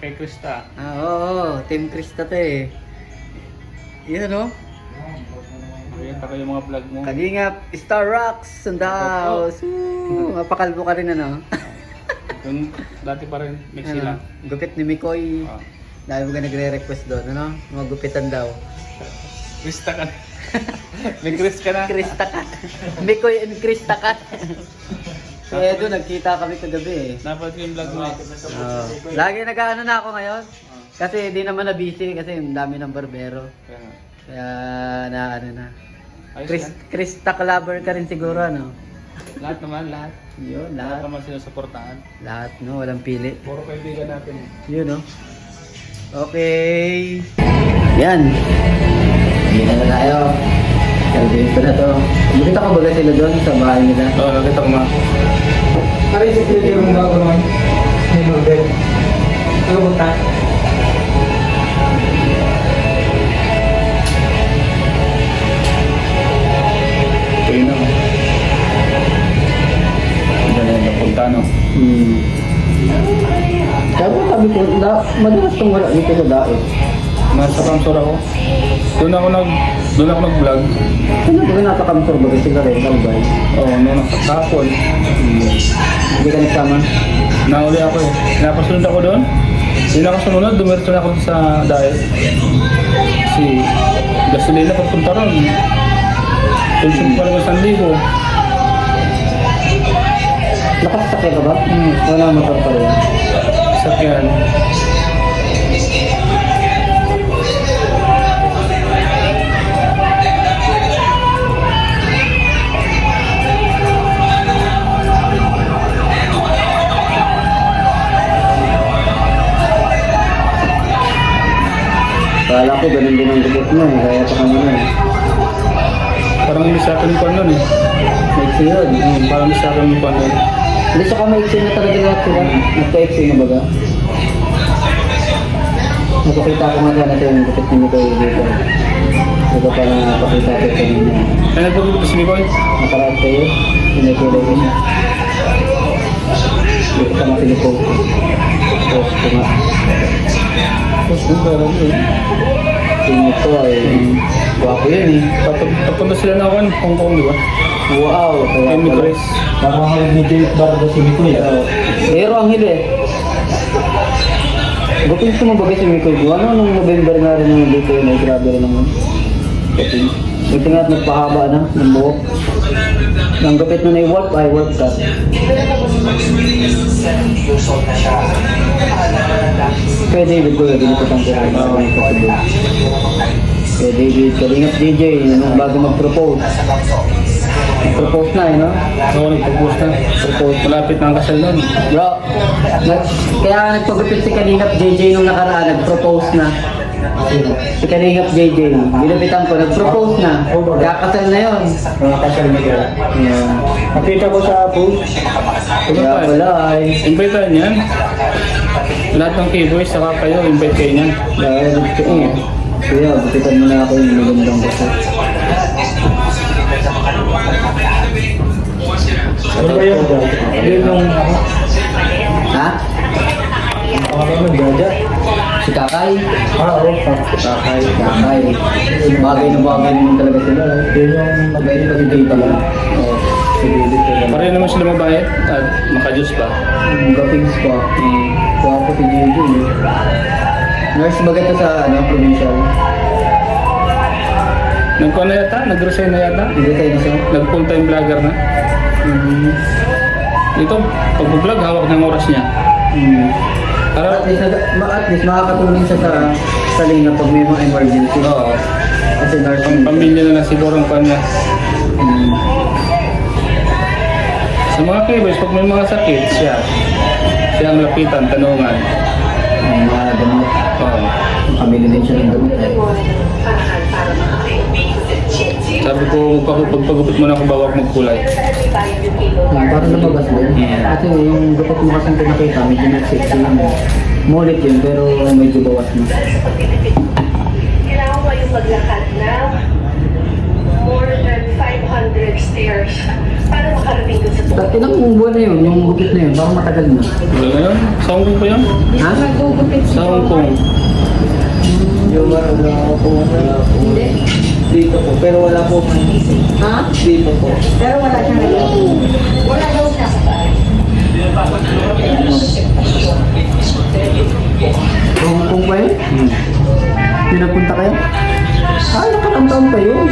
Kay Krista. Ah, oo, oo. Team Krista to eh. Yan oh. Ayan pa kayo mga vlog mo. Kalingap, Star Rocks, house. Woo! Mapakalbo ka rin ano. Yung dati pa rin, may sila. ano gupit ni Mikoy. Ah. Dahil mo ka nagre-request doon, ano? Mga gupitan daw. Krista ka na. may Chris ka na. Krista ka. Mikoy and Krista ka. Kaya doon, nagkita kami kagabi eh. Dapat yung vlog mo. eh. Oo. Lagi nag-ano na ako ngayon. Kasi di naman na busy kasi ang dami ng barbero. Kaya nga. Na ano na. Ayos Chris, yan. Krista ka rin siguro ano. Lahat naman, lahat. Yun, Lahat lahat. naman sinusuportahan. Lahat no, walang pili. Puro kaibigan natin. eh. Yun no. Okay. Yan. Hindi na tayo. Sabihin ko na to. Bukita ko baga sila doon sa bahay nila. Oo, nakita ko ma. Ano yung security room bago naman? May model. Ano punta? Ito yun na. Hindi na napunta, no? Hmm. Kaya sabi ko, da, madalas itong wala dito sa daet. Nasa kamsor ako. Doon ako nag doon ako nag-vlog. Ano ba nasa kamsor baga sila rin, kalbay? Oo, noon ako kahapon. Hindi ka nagsama? Nauli ako eh. Napasunod ako doon. Hindi ako sumunod, dumiretso na ako sa diet. Si gasolina papunta ron. Tulsin pa rin isang libo. Nakasakay ka ba? Hmm. Wala motor pa rin. Sakyan. Yun. Hmm, parang hindi sa akin yung nun. Hindi saka maiksi na talaga lahat sila. Nagka-iksi na baga. Nakakita ko nga sana sa'yo yung gupit ni Mikoy dito. Ito pa na napakita ko kanina. Ay, nagpagpapit si Nicoy. Nakaraan sa'yo, pinagkulay ko siya. Dito ka mapinig ko. Post ko nga. Tapos parang yun. Tingin ko ay guwapo yun eh. Tapos papunta sila na kwan, Hong Kong, di ba? Wow! Kaya Kay pala. Chris. Ako ni David Barba si Mikoy. Pero ang hili. Ko mo bagay si Mikoy ko. Ano nung November nga rin naman dito ay grabe rin naman. Gupin. Buti nga at nagpahaba na ng buhok. Ang gupit na na-warp ay warp cut. Kaya David ko, ginipot ang kaya. Oo, may possible. Kaya David, kalingap DJ, nung bago mag-propose. Propose na eh, no? Oo, nagpag-post na. Propose. Malapit na ang kasal nun. Bro, nag, kaya nagpagupit si Kalingap JJ nung nakaraan, nag-propose na. Si Kalingap JJ, binupitan ko, nag-propose na. Kaya kasal na yun. Mga kasal na gano'n. Yeah. Nakita ko sa post. Kaya pala ay, Invite tayo niyan. Lahat ng K-boys, saka kayo, invite kayo niyan. dahil gusto ko. Kaya, bupitan mo na ako yung magandang kasal. Yun yung Ha? Ano ba yun? Gaja? Si Kakay? Ah, oo. Kakay, Kakay. Bagay na bagay naman talaga sila. Yun yung Pwede pa si Dita lang. Oo, si ko. Pareho naman sila mabayad at makajus pa. Ang gapings pa. Mm. Gwapo si JJ eh. Nurse to sa ano, provincial? Nagkuhan na yata, nag-resign na yata. Hindi tayo na siya. Nag full time vlogger na. Mm-hmm. Ito, pag-vlog, hawak ng oras niya. Mm. Para, At least, at least makakatulong siya sa sa linga pag may mga emergency. oo. Kasi nurse Pang pamilya na lang siguro ang kanya. Mm. Sa mga K-boys, pag may mga sakit, siya. Siya ang lapitan, tanungan. Ang mga gamot. Oo. Pamilya din siya ng gamot. Sabi ko, pag pagpagupit mo na ako bawak magkulay. Mm, para lumabas din. Kasi yung gupit mo kasi pinakita, medyo nag-sexy lang eh. Mulit yun, pero medyo bawas na. Kailangan mo yung maglakad na more than 500 stairs Ta- Ilang buwan na yun, yung gupit na yun, parang matagal na. Wala ngayon? Sa Hong Kong pa yun? Ha? Sa Hong Kong. Yung wala ako po. Wala po. Hindi. Dito po. Pero wala po. Ha? Dito po. Pero wala siya ngayon. Wala daw siya. Hong Kong pa yun? Pinapunta kayo? Ah, nakatang taon pa yun.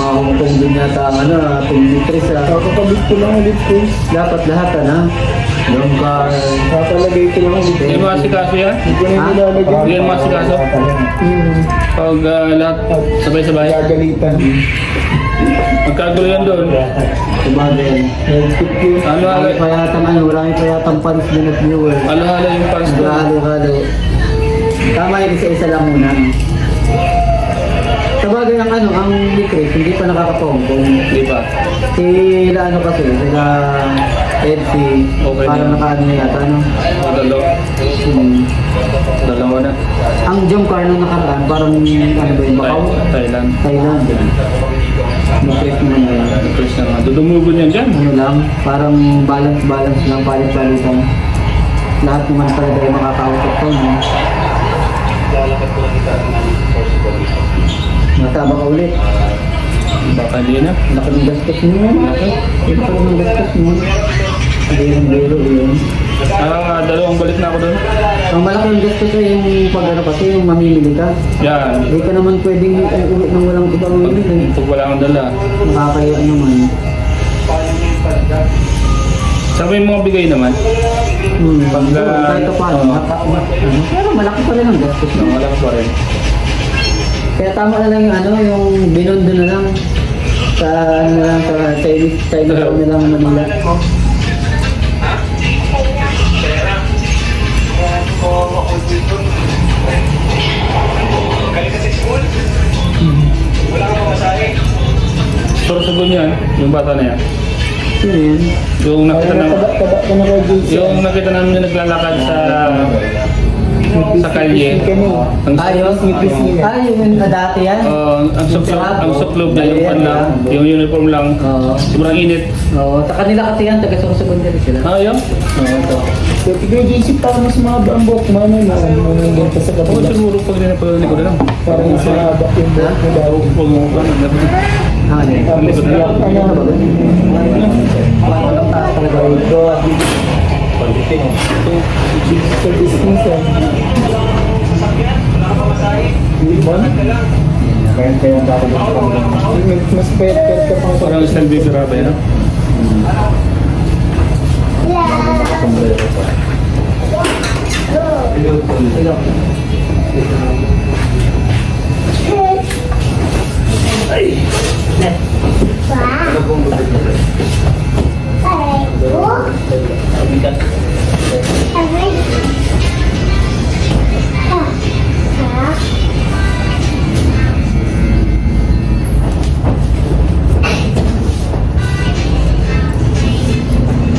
Mga Hong Kong din yata ang ano, ah, pinitres ah. Kakakabit ko lang ulit po. Dapat lahat ano? Yung car. Kakalagay ko lang. Hindi mga sikaso yan? Hindi Ha? nilalagay. Hindi sikaso? Hmm. Pag ah, lahat sabay-sabay. Gagalitan. Magkagulo yan doon. Sabagay. Yun. Ano, Marami pa yata ano, marami pa yata fans din at viewer. Alahala yung fans ko. Halo-halo. Tama yung isa-isa lang muna. Sabagay ang ano, ang Chris, hindi pa nakakapongpong. Di ba? Sila ano kasi, sila FC, Okay parang na. nakaano na yata, ano? O, dalawa. Hmm. Dalawa na. Ang jump car nung nakaraan, parang ano ba yun, Macau? Thai- Thailand. Thailand. Mag-trip na yun. Chris na nga. Dudumugon yan dyan. Ano lang, parang balance-balance lang, palit-palitan. Lahat naman pala tayo makakausap ko, no? Mataba ka ulit. Baka hindi na. Laki ng gastos mo yan. Laki ng gastos mo. Biro biro yun. Ah, dalawang balik na ako doon. Ang malaki ng gastos ay yung pag ano kasi yung mamimili ka. Yan. Hindi ka naman pwedeng uuwi nang walang ibang mamimili. pag wala akong dala. Nakakaya naman. Saka yung mga bigay naman. Hmm. Pag, ah, kahit pa paano. ma- ano, Pero malaki pa rin ang gastos No, mo. wala ko pa rin. Kaya tama na lang yung ano, yung binondo na lang. Sa ano na lang, sa Chinese, town na lang Manila. Sorsogon yan. Yung bata na yan. Sino yun? Yung nakita namin. Taba ko na. Yung nakita namin yung naglalakad sa sa kalye. Ang Ayos. Nila. Ah, yung na dati yan? Oh, ang suklob, ang suklob na yung pan lang, yung uniform lang. Oo. Sobrang init. Oo, sa kanila kasi yan, taga Sorsogon din sila. Ah, yun? Oo, ito. So, tigay JC parang mas mahaba ang buhok mo. Ano na? Ano yung ganito sa Oo, kapila? siguro pag nilapag ko na lang. Parang mas mahaba yung buhok mo daw. Huwag mo pa. Ah, ano yun? Tapos Likod na lang. ano Ano ba? Wala lang taas at sa distance eh. Ibon? Kaya kaya ako Mas pet-pet ka pang Parang style baby rabbit, no? Ikaw.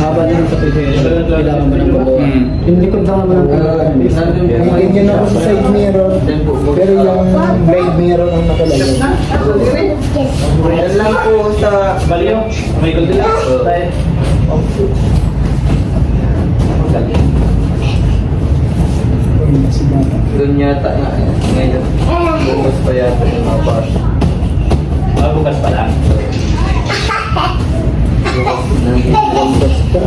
Haba yung sa presyo. Kailangan mo ng balo. Hmm. Yung likod lang naman ang Kung ganyan ako sa side mirror, pero yung blade mirror ang nakalagay. Yan lang po sa Baliyo. May Goldilocks. Tayo. Doon yata nga. Ngayon. Bukas pa yata yung mga bus. Ah, bukas pa lang. Basta,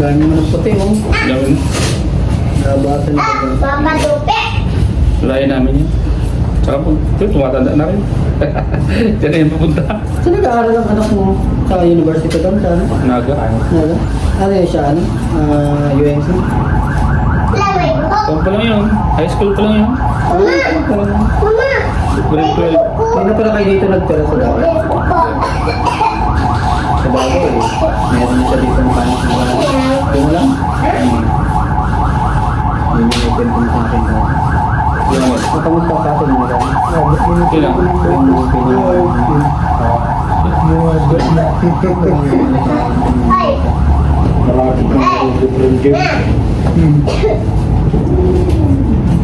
Dami mo ng puti, oh. Gawin. Nabasan na ba? Layan namin yun. Saka po, ito, tumatanda na rin. Diyan na yung pupunta. Saan nag-aaral ang anak mo? Sa university doon? Sa ano? Naga. Naga? Ano yun siya? Ano? Ah, UNC? Kung pa lang yun. High school pa lang yun. Ano pa lang? Grade 12. Kaya pala kayo dito nagtira sa Davao? Sa Davao eh. Meron siya dito ng panis na wala. Yung lang? Yun yung may kwento mo sa akin Makamusta ka? Ilang? Yung mga pinag- Marami kang different game.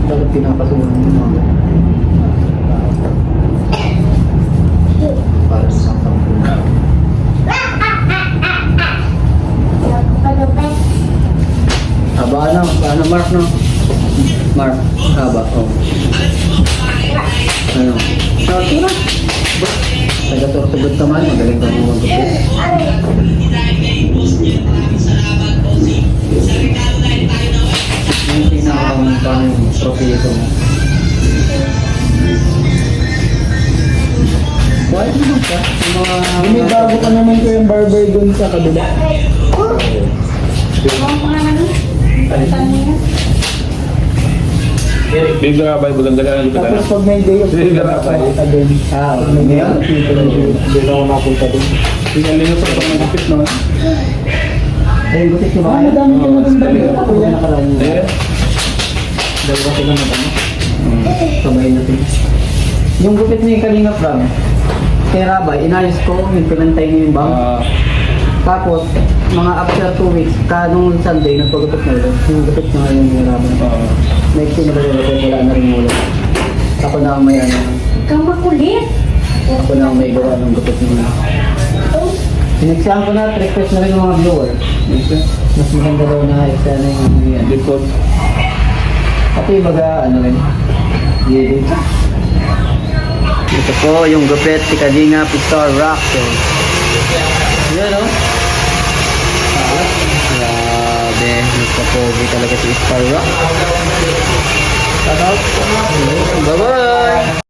Bakit pinapasuhan mo mga Para sa sampulan. Haba ano? Paano Mark no? Mark, haba. Oh. Ano? Sorry na. Taga-tortugod ka man, magaling ka magkapit. Yung paano yung proseso mo. Why naman ka? Yung mga... May bago ka naman ko yung barber doon sa kabila. Big Garabay, bulang galaan yung Tapos pag may day off, Sige, Garabay. pupunta doon. Ah, okay. Ngayon? Doon ako napunta doon. Tingnan nyo sa pang nagupit naman. Ayun, gusto ko ba? Ah, madami ka na Sabi ko, dalawa, ako kuya. na nakaraan yun. Eh, Dalawa sila na ano? Sabay natin. Yung gupit ni Kalinga Prab, kay Rabay, inayos ko, yung pinantay niya yung bang. Tapos, mga after two weeks, kanong Sunday, nagpagupit na ulit. Yung gupit na ngayon ni Rabay. ah, Next thing na gupit, wala na rin ulit. Ako na ang may ano, Ikaw makulit. ako na ang may gawa ng gupit niya. Sinexam ko na, request na rin ng mga viewer. Mas maganda daw na isa na yung yan. likod. Pati baga, ano rin, gilid. Ito po yung gupit si Kalinga Pictor Rock. So, yan o. Grabe, nagpapogi talaga si Star Rock. Shout out. Bye-bye!